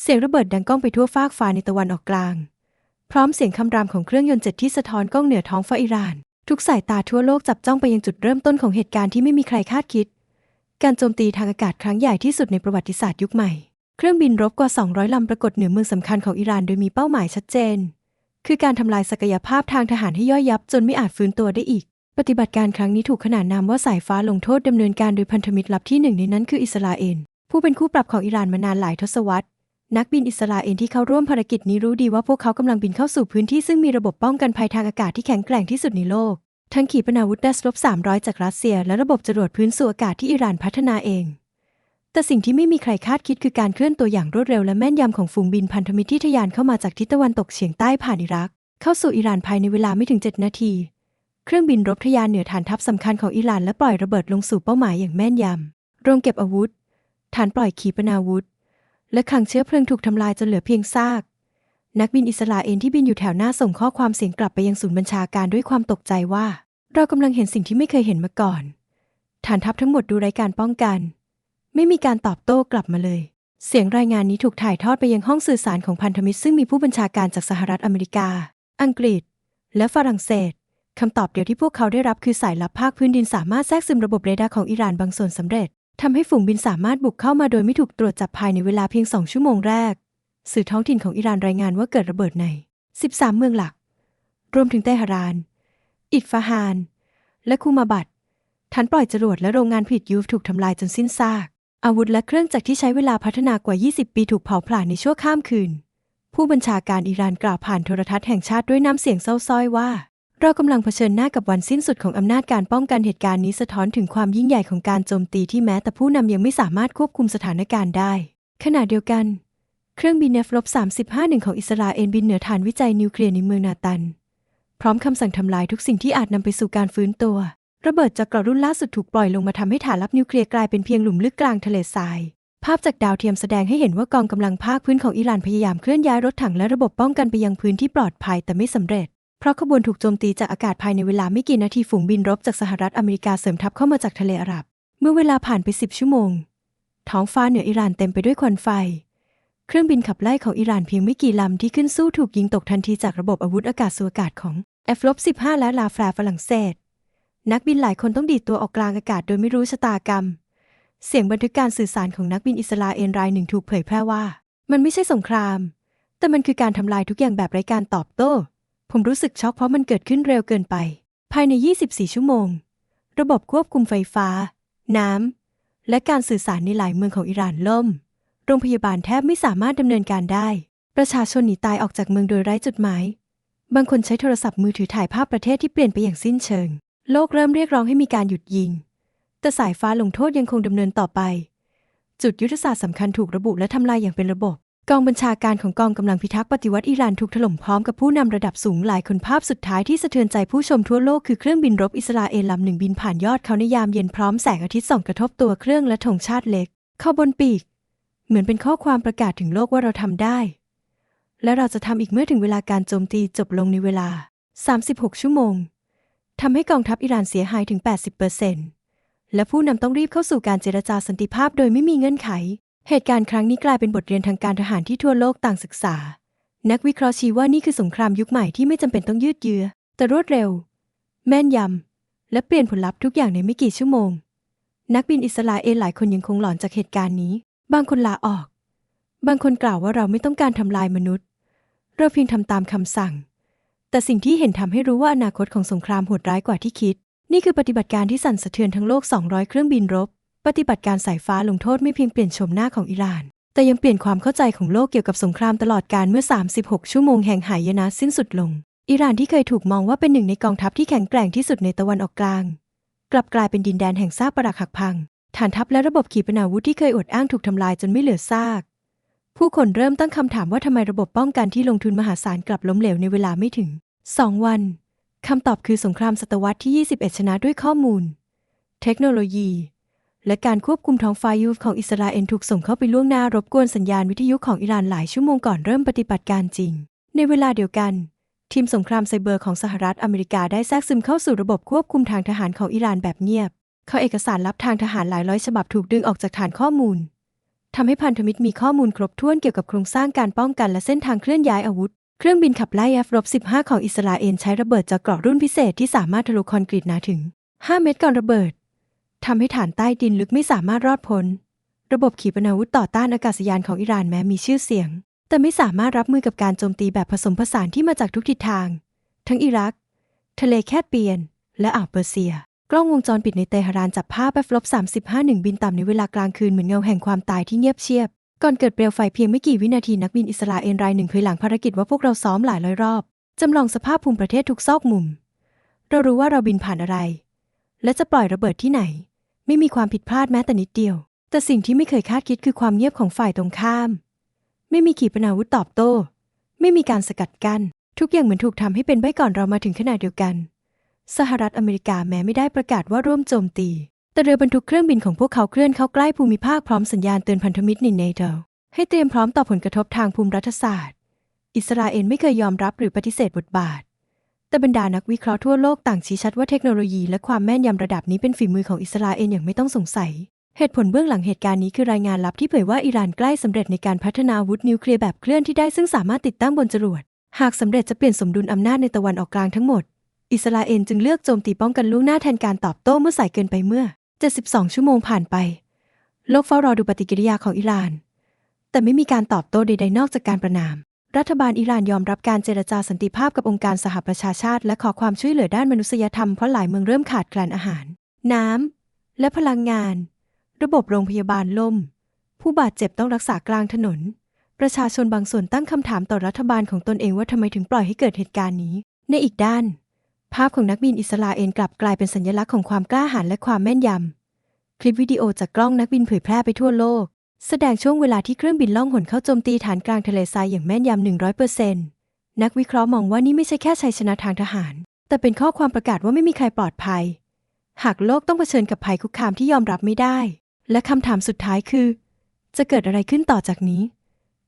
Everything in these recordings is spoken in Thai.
เสียงระเบิดดังก้องไปทั่วฟากฟ้าในตะวันออกกลาง พร้อมเสียงคำรามของเครื่องยนต์เจ็ตที่สะท้อนกล้องเหนือท้องฟ้าอิหร่าน ทุกสายตาทั่วโลกจับจ้องไปยังจุดเริ่มต้นของเหตุการณ์ที่ไม่มีใครคาดคิด การโจมตีทางอากาศครั้งใหญ่ที่สุดในประวัติศาสตร์ยุคใหม่ เครื่องบินรบกว่า 200 ลำปรากฏเหนือเมืองสำคัญของอิหร่านโดยมีเป้าหมายชัดเจน คือการทำลายศักยภาพทางทหารให้ย่อยยับจนไม่อาจฟื้นตัวได้อีก ปฏิบัติการครั้งนี้ถูกขนานนามว่าสายฟ้าลงโทษดำเนินการโดยพันธมิตรลับที่หนึ่งในนั้นคืออิสราเอลผู้เป็นคู่ปรับของอิหร่านมานานหลายทศวรรษ นักบินอิสราเอลที่เข้าร่วมภารกิจนี้รู้ดีว่าพวกเขากำลังบินเข้าสู่พื้นที่ซึ่งมีระบบป้องกันภัยทางอากาศที่แข็งแกร่งที่สุดในโลก ทั้งขีปนาวุธดัสลบ300 จากรัสเซีย และระบบจรวดพื้นสู่อากาศที่อิหร่านพัฒนาเอง แต่สิ่งที่ไม่มีใครคาดคิดคือการเคลื่อนตัวอย่างรวดเร็วและแม่นยำของฝูงบินพันธมิตรที่ทะยานเข้ามาจากทิศตะวันตกเฉียงใต้ผ่านอิรัก เข้าสู่อิหร่านภายในเวลาไม่ถึง 7 นาที เครื่องบินรบทะยานเหนือฐานทัพสำคัญของอิหร่านและปล่อยระเบิดลงสู่เป้าหมายอย่างแม่นยำโรงเก็บอาวุธ ฐานปล่อยขีปนาวุธ และคลังเชื้อเพลิงถูกทำลายจนเหลือเพียงซาก นักบินอิสราเอลที่บินอยู่แถวหน้าส่งข้อความเสียงกลับไปยังศูนย์บัญชาการด้วยความตกใจว่า เรากำลังเห็นสิ่งที่ไม่เคยเห็นมาก่อน ฐานทัพทั้งหมดดูไร้การป้องกัน ไม่มีการตอบโต้กลับมาเลย เสียงรายงานนี้ถูกถ่ายทอดไปยังห้องสื่อสารของพันธมิตรซึ่งมีผู้บัญชาการจากสหรัฐอเมริกา อังกฤษ และฝรั่งเศสคำตอบเดียวที่พวกเขาได้รับคือสายลับภาคพื้นดินสามารถแทรกซึมระบบเรดาร์ของอิหร่านบางส่วนสำเร็จ ทำให้ฝูงบินสามารถบุกเข้ามาโดยไม่ถูกตรวจจับภายในเวลาเพียง2ชั่วโมงแรก สื่อท้องถิ่นของอิหร่านรายงานว่าเกิดระเบิดใน 13 เมืองหลัก รวมถึงเตหะราน อิดฟาฮาน และคูมาบัตฐานปล่อยจรวดและโรงงานผลิตยูฟถูกทำลายจนสิ้นซาก อาวุธและเครื่องจักรที่ใช้เวลาพัฒนากว่า 20 ปีถูกเผาผลาญในชั่วข้ามคืน ผู้บัญชาการอิหร่านกล่าวผ่านโทรทัศน์แห่งชาติด้วยน้ำเสียงเศร้าส้อยว่า เรากำลังเผชิญหน้ากับวันสิ้นสุดของอำนาจการป้องกันเหตุการณ์นี้สะท้อนถึงความยิ่งใหญ่ของการโจมตีที่แม้แต่ผู้นำยังไม่สามารถควบคุมสถานการณ์ได้ ขณะเดียวกัน เครื่องบิน F-35 ของอิสราเอลบินเหนือฐานวิจัยนิวเคลียร์ในเมืองนาตัน พร้อมคำสั่งทำลายทุกสิ่งที่อาจนำไปสู่การฟื้นตัว ระเบิดจากกระรุ่นล่าสุดถูกปล่อยลงมาทำให้ฐานลับนิวเคลียร์กลายเป็นเพียงหลุมลึกกลางทะเลทรายภาพจากดาวเทียมแสดงให้เห็นว่ากองกำลังภาคพื้นของอิหร่านพยายามเคลื่อนย้ายรถถังและระบบป้องกันไปยังพื้นที่ปลอดภัยแต่ไม่สำเร็จ เพราะขบวนถูกโจมตีจากอากาศภายในเวลาไม่กี่นาทีฝูงบินรบจากสหรัฐอเมริกาเสริมทัพเข้ามาจากทะเลอาหรับ เมื่อเวลาผ่านไป10ชั่วโมง ท้องฟ้าเหนืออิหร่านเต็มไปด้วยควันไฟ เครื่องบินขับไล่ของอิหร่านเพียงไม่กี่ลำที่ขึ้นสู้ถูกยิงตกทันทีจากระบบอาวุธอากาศสู่อากาศของ F-15 และลาฟราฝรั่งเศส นักบินหลายคนต้องดีดตัวออกกลางอากาศโดยไม่รู้ชะตากรรม เสียงบันทึกการสื่อสารของนักบินอิสราเอลรายหนึ่งถูกเผยแพร่ว่า มันไม่ใช่สงคราม แต่มันคือการทำลายทุกอย่างแบบไร้การตอบโต้ ผมรู้สึกช็อกเพราะมันเกิดขึ้นเร็วเกินไป ภายใน 24 ชั่วโมง ระบบควบคุมไฟฟ้า น้ำ และการสื่อสารในหลายเมืองของอิหร่านล่ม โรงพยาบาลแทบไม่สามารถดำเนินการได้ ประชาชนหนีตายออกจากเมืองโดยไร้จุดหมาย บางคนใช้โทรศัพท์มือถือถ่ายภาพประเทศที่เปลี่ยนไปอย่างสิ้นเชิง โลกเริ่มเรียกร้องให้มีการหยุดยิง แต่สายฟ้าลงโทษยังคงดำเนินต่อไป จุดยุทธศาสตร์สำคัญถูกระบุและทำลายอย่างเป็นระบบ กองบัญชาการของกองกำลังพิทักษ์ปฏิวัติอิหร่านถูกถล่มพร้อมกับผู้นำระดับสูงหลายคนภาพสุดท้ายที่สะเทือนใจผู้ชมทั่วโลกคือเครื่องบินรบอิสราเอลลำหนึ่งบินผ่านยอดเขาในยามเย็นพร้อมแสงอาทิตย์ส่องกระทบตัวเครื่องและธงชาติเล็ก เข้าบนปีก เหมือนเป็นข้อความประกาศถึงโลกว่าเราทำได้ และเราจะทำอีกเมื่อถึงเวลาการโจมตีจบลงในเวลา 36 ชั่วโมงทำให้กองทัพอิหร่านเสียหายถึง 80%และผู้นำต้องรีบเข้าสู่การเจรจาสันติภาพโดยไม่มีเงื่อนไข เหตุการณ์ครั้งนี้กลายเป็นบทเรียนทางการทหารที่ทั่วโลกต่างศึกษา นักวิเคราะห์ชี้ว่านี่คือสงครามยุคใหม่ที่ไม่จำเป็นต้องยืดเยื้อ แต่รวดเร็ว แม่นยำและเปลี่ยนผลลัพธ์ทุกอย่างในไม่กี่ชั่วโมง นักบินอิสราเอลหลายคนยังคงหลอนจากเหตุการณ์นี้ บางคนลาออก บางคนกล่าวว่าเราไม่ต้องการทำลายมนุษย์ เราเพียงทำตามคำสั่ง แต่สิ่งที่เห็นทำให้รู้ว่าอนาคตของสงครามโหดร้ายกว่าที่คิด นี่คือปฏิบัติการที่สั่นสะเทือนทั้งโลก 200 เครื่องบินรบ ปฏิบัติการสายฟ้าลงโทษไม่เพียงเปลี่ยนโฉมหน้าของอิหร่าน แต่ยังเปลี่ยนความเข้าใจของโลกเกี่ยวกับสงครามตลอดการเมื่อ 36 ชั่วโมงแห่งหายนะสิ้นสุดลง อิหร่านที่เคยถูกมองว่าเป็นหนึ่งในกองทัพที่แข็งแกร่งที่สุดในตะวันออกกลาง กลับกลายเป็นดินแดนแห่งซากปรักหักพัง ฐานทัพและระบบขีปนาวุธที่เคยอดอ้างถูกทำลายจนไม่เหลือซาก ผู้คนเริ่มตั้งคำถามว่าทำไมระบบป้องกันที่ลงทุนมหาศาลกลับล้มเหลวในเวลาไม่ถึง 2 วันคำตอบคือสงครามศตวรรษที่ 21 ชนะด้วยข้อมูล เทคโนโลยี และการควบคุมท้องฟ้ายูฟของอิสราเอลถูกส่งเข้าไปล่วงหน้ารบกวนสัญญาณวิทยุของอิหร่านหลายชั่วโมงก่อนเริ่มปฏิบัติการจริง ในเวลาเดียวกัน ทีมสงครามไซเบอร์ของสหรัฐอเมริกาได้แทรกซึมเข้าสู่ระบบควบคุมทางทหารของอิหร่านแบบเงียบ เข้อเอกสารลับทางทหารหลายร้อยฉบับถูกดึงออกจากฐานข้อมูลทำให้พันธมิตรมีข้อมูลครบถ้วนเกี่ยวกับโครงสร้างการป้องกันและเส้นทางเคลื่อนย้ายอาวุธ เครื่องบินขับไล่ F-15 ของอิสราเอลใช้ระเบิดจาะเกราะรุ่นพิเศษที่สามารถทะลุคอนกรีตหนาถึง 5 เมตรก่อนระเบิด ทำให้ฐานใต้ดินลึกไม่สามารถรอดพ้น ระบบขีปนาวุธต่อต้านอากาศยานของอิหร่านแม้มีชื่อเสียง แต่ไม่สามารถรับมือกับการโจมตีแบบผสมผสานที่มาจากทุกทิศทาง ทั้งอิรัก ทะเลแคสเปียน และอ่าวเปอร์เซีย กล้องวงจรปิดในเตหะรานจับภาพแบฟลบ35หนึ่งบินต่ำในเวลากลางคืนเหมือนเงาแห่งความตายที่เงียบเชียบ ก่อนเกิดเปลวไฟเพียงไม่กี่วินาทีนักบินอิสราเอลรายหนึ่งเผยหลังภารกิจว่าพวกเราซ้อมหลายร้อยรอบจำลองสภาพภูมิประเทศทุกซอกมุม เรารู้ว่าเราบินผ่านอะไร และจะปล่อยระเบิดที่ไหน ไม่มีความผิดพลาดแม้แต่นิดเดียว แต่สิ่งที่ไม่เคยคาดคิดคือความเงียบของฝ่ายตรงข้าม ไม่มีขีปนาวุธตอบโต้ ไม่มีการสกัดกั้นทุกอย่างเหมือนถูกทำให้เป็นไว้ก่อนเรามาถึงขนาดเดียวกัน สหรัฐอเมริกาแม้ไม่ได้ประกาศว่าร่วมโจมตี แต่เรือบรรทุกเครื่องบินของพวกเขาเคลื่อนเข้าใกล้ภูมิภาคพร้อมสัญญาณเตือนพันธมิตรในเนโตให้เตรียมพร้อมต่อผลกระทบทางภูมิรัฐศาสตร์ อิสราเอลไม่เคยยอมรับหรือปฏิเสธบทบาท แต่บรรดานักวิเคราะห์ทั่วโลกต่างชี้ชัดว่าเทคโนโลยีและความแม่นยำระดับนี้เป็นฝีมือของอิสราเอลอย่างไม่ต้องสงสัย เหตุผลเบื้องหลังเหตุการณ์นี้คือรายงานลับที่เผยว่าอิหร่านใกล้สำเร็จในการพัฒนาอาวุธนิวเคลียร์แบบเคลื่อนที่ได้ซึ่งสามารถติดตั้งบนจรวด หากสำเร็จจะเปลี่ยนสมดุลอำนาจในตะวันออกกลางทั้งหมด อิสราเอลจึงเลือกโจมตีป้องกันล่วงหน้าแทนการตอบโต้เมื่อสายเกินไปเมื่อ 72 ชั่วโมงผ่านไป โลกเฝ้ารอดูปฏิกิริยาของอิหร่าน แต่ไม่มีการตอบโต้ใดๆนอกจากการประนาม รัฐบาลอิหร่านยอมรับการเจรจาสันติภาพกับองค์การสหประชาชาติ และขอความช่วยเหลือด้านมนุษยธรรมเพราะหลายเมืองเริ่มขาดแคลนอาหาร น้ำ และพลังงาน ระบบโรงพยาบาลล่ม ผู้บาดเจ็บต้องรักษากลางถนน ประชาชนบางส่วนตั้งคำถามต่อรัฐบาลของตนเองว่าทำไมถึงปล่อยให้เกิดเหตุการณ์นี้ ในอีกด้าน ภาพของนักบินอิสราเอลกลับกลายเป็นสัญลักษณ์ของความกล้าหาญและความแม่นยำคลิปวิดีโอจากกล้องนักบินเผยแพร่ไปทั่วโลก แสดงช่วงเวลาที่เครื่องบินล่องหนเข้าโจมตีฐานกลางทะเลทรายอย่างแม่นยำ100%นักวิเคราะห์มองว่านี่ไม่ใช่แค่ชัยชนะทางทหาร แต่เป็นข้อความประกาศว่าไม่มีใครปลอดภัย หากโลกต้องเผชิญกับภัยคุกคามที่ยอมรับไม่ได้ และคำถามสุดท้ายคือ จะเกิดอะไรขึ้นต่อจากนี้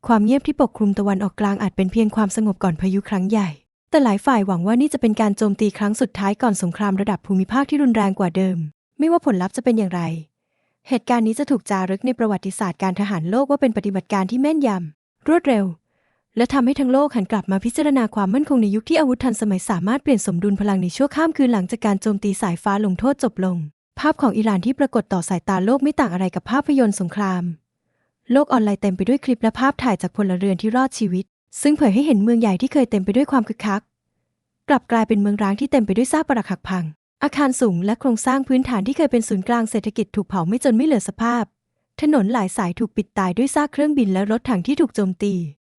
ความเงียบที่ปกคลุมตะวันออกกลางอาจเป็นเพียงความสงบก่อนพายุครั้งใหญ่ แต่หลายฝ่ายหวังว่านี่จะเป็นการโจมตีครั้งสุดท้ายก่อนสงครามระดับภูมิภาคที่รุนแรงกว่าเดิม ไม่ว่าผลลัพธ์จะเป็นอย่างไร เหตุการณ์นี้จะถูกจารึกในประวัติศาสตร์การทหารโลกว่าเป็นปฏิบัติการที่แม่นยำ รวดเร็ว และทำให้ทั้งโลกหันกลับมาพิจารณาความมั่นคงในยุคที่อาวุธทันสมัยสามารถเปลี่ยนสมดุลพลังในชั่วข้ามคืนหลังจากการโจมตีสายฟ้าลงโทษจบลง ภาพของอิหร่านที่ปรากฏต่อสายตาโลกไม่ต่างอะไรกับภาพยนตร์สงคราม โลกออนไลน์เต็มไปด้วยคลิปและภาพถ่ายจากพลเรือนที่รอดชีวิต ซึ่งเผยให้เห็นเมืองใหญ่ที่เคยเต็มไปด้วยความคึกคัก กลับกลายเป็นเมืองร้างที่เต็มไปด้วยซากปรักหักพัง อาคารสูงและโครงสร้างพื้นฐานที่เคยเป็นศูนย์กลางเศรษฐกิจถูกเผาไม่จนไม่เหลือสภาพ ถนนหลายสายถูกปิดตายด้วยซากเครื่องบินและรถถังที่ถูกโจมตี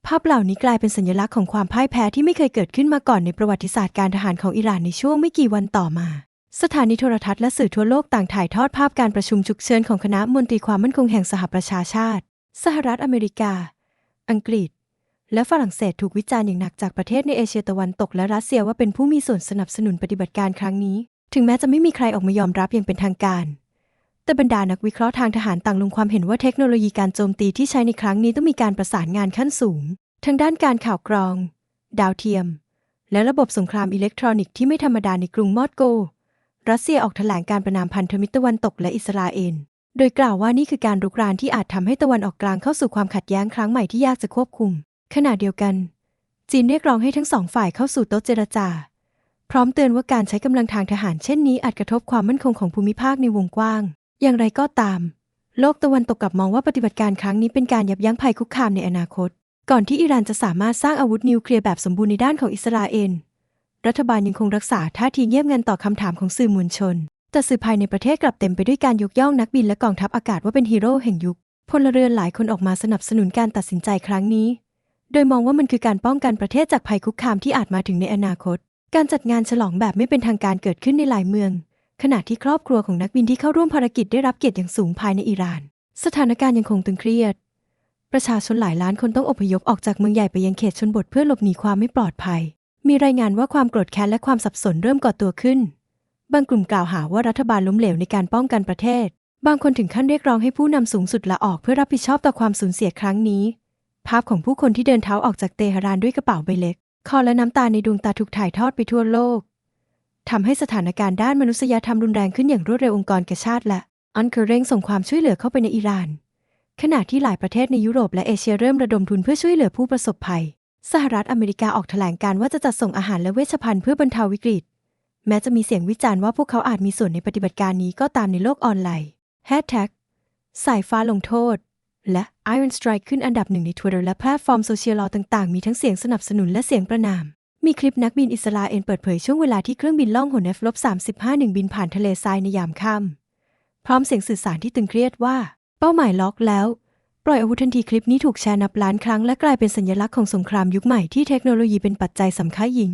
ภาพเหล่านี้กลายเป็นสัญลักษณ์ของความพ่ายแพ้ที่ไม่เคยเกิดขึ้นมาก่อนในประวัติศาสตร์การทหารของอิหร่านในช่วงไม่กี่วันต่อมา สถานีโทรทัศน์และสื่อทั่วโลกต่างถ่ายทอดภาพการประชุมฉุกเฉินของคณะมนตรีความมั่นคงแห่งสหประชาชาติ สหรัฐอเมริกา อังกฤษและฝรั่งเศสถูกวิจารณ์อย่างหนักจากประเทศในเอเชียตะวันตกและรัสเซียว่าเป็นผู้มีส่วนสนับสนุนปฏิบัติการครั้งนี้ ถึงแม้จะไม่มีใครออกมายอมรับอย่างเป็นทางการ แต่บรรดานักวิเคราะห์ทางทหารต่างลงความเห็นว่าเทคโนโลยีการโจมตีที่ใช้ในครั้งนี้ต้องมีการประสานงานขั้นสูง ทั้งด้านการข่าวกรอง ดาวเทียม และระบบสงครามอิเล็กทรอนิกส์ที่ไม่ธรรมดาในกรุงมอสโก รัสเซียออกแถลงการประนามพันธมิตรตะวันตกและอิสราเอล โดยกล่าวว่านี่คือการรุกรานที่อาจทำให้ตะวันออกกลางเข้าสู่ความขัดแย้งครั้งใหม่ที่ยากจะควบคุม ขณะเดียวกัน จีนเรียกร้องให้ทั้งสองฝ่ายเข้าสู่โต๊ะเจรจา พร้อมเตือนว่าการใช้กำลังทางทหารเช่นนี้อาจกระทบความมั่นคงของภูมิภาคในวงกว้าง อย่างไรก็ตาม โลกตะวันตกกลับมองว่าปฏิบัติการครั้งนี้เป็นการยับยั้งภัยคุกคามในอนาคต ก่อนที่อิหร่านจะสามารถสร้างอาวุธนิวเคลียร์แบบสมบูรณ์ในด้านของอิสราเอล รัฐบาลยังคงรักษาท่าทีเงียบงันต่อคำถามของสื่อมวลชน แต่สื่อภายในประเทศกลับเต็มไปด้วยการยกย่องนักบินและกองทัพอากาศว่าเป็นฮีโร่แห่งยุค พลเรือนหลายคนออกมาสนับสนุนการตัดสินใจครั้งนี้ โดยมองว่ามันคือการป้องกันประเทศจากภัยคุกคามที่อาจมาถึงในอนาคต การจัดงานฉลองแบบไม่เป็นทางการเกิดขึ้นในหลายเมือง ขณะที่ครอบครัวของนักบินที่เข้าร่วมภารกิจได้รับเกียรติอย่างสูงภายในอิหร่าน สถานการณ์ยังคงตึงเครียด ประชาชนหลายล้านคนต้องอพยพออกจากเมืองใหญ่ไปยังเขตชนบทเพื่อหลบหนีความไม่ปลอดภัย มีรายงานว่าความโกรธแค้นและความสับสนเริ่มก่อตัวขึ้น บางกลุ่มกล่าวหาว่ารัฐบาลล้มเหลวในการป้องกันประเทศ บางคนถึงขั้นเรียกร้องให้ผู้นำสูงสุดลาออกเพื่อรับผิดชอบต่อความสูญเสียครั้งนี้ ภาพของผู้คนที่เดินเท้าออกจากเตหะรานด้วยกระเป๋าใบเล็ก คอและน้ำตาในดวงตาถูกถ่ายทอดไปทั่วโลกทำให้สถานการณ์ด้านมนุษยธรรมรุนแรงขึ้นอย่างรวดเร็วองค์กรกชาติและอันเคเร่งส่งความช่วยเหลือเข้าไปในอิหร่าน ขณะที่หลายประเทศในยุโรปและเอเชียเริ่มระดมทุนเพื่อช่วยเหลือผู้ประสบภัย สหรัฐอเมริกาออกแถลงการว่าจะจัดส่งอาหารและเวชภัณฑ์เพื่อบรรเทาวิกฤต แม้จะมีเสียงวิจารณ์ว่าพวกเขาอาจมีส่วนในปฏิบัติการนี้ก็ตามในโลกออนไลน์ Hashtag สายฟ้าลงโทษ และ Iron Strike ขึ้นอันดับหนึ่งใน Twitter และแพลตฟอร์มโซเชียลต่างๆ มีทั้งเสียงสนับสนุนและเสียงประนาม มีคลิปนักบินอิสราเอลเปิดเผยช่วงเวลาที่เครื่องบินล่องหน F-35 บินผ่านทะเลทรายในยามค่ำพร้อมเสียงสื่อสารที่ตึงเครียดว่า เป้าหมายล็อกแล้ว ปล่อยอาวุธทันทีคลิปนี้ถูกแชร์นับล้านครั้งและกลายเป็นสัญลักษณ์ของสงครามยุคใหม่ที่เทคโนโลยีเป็นปัจจัยสำคัญยิ่ง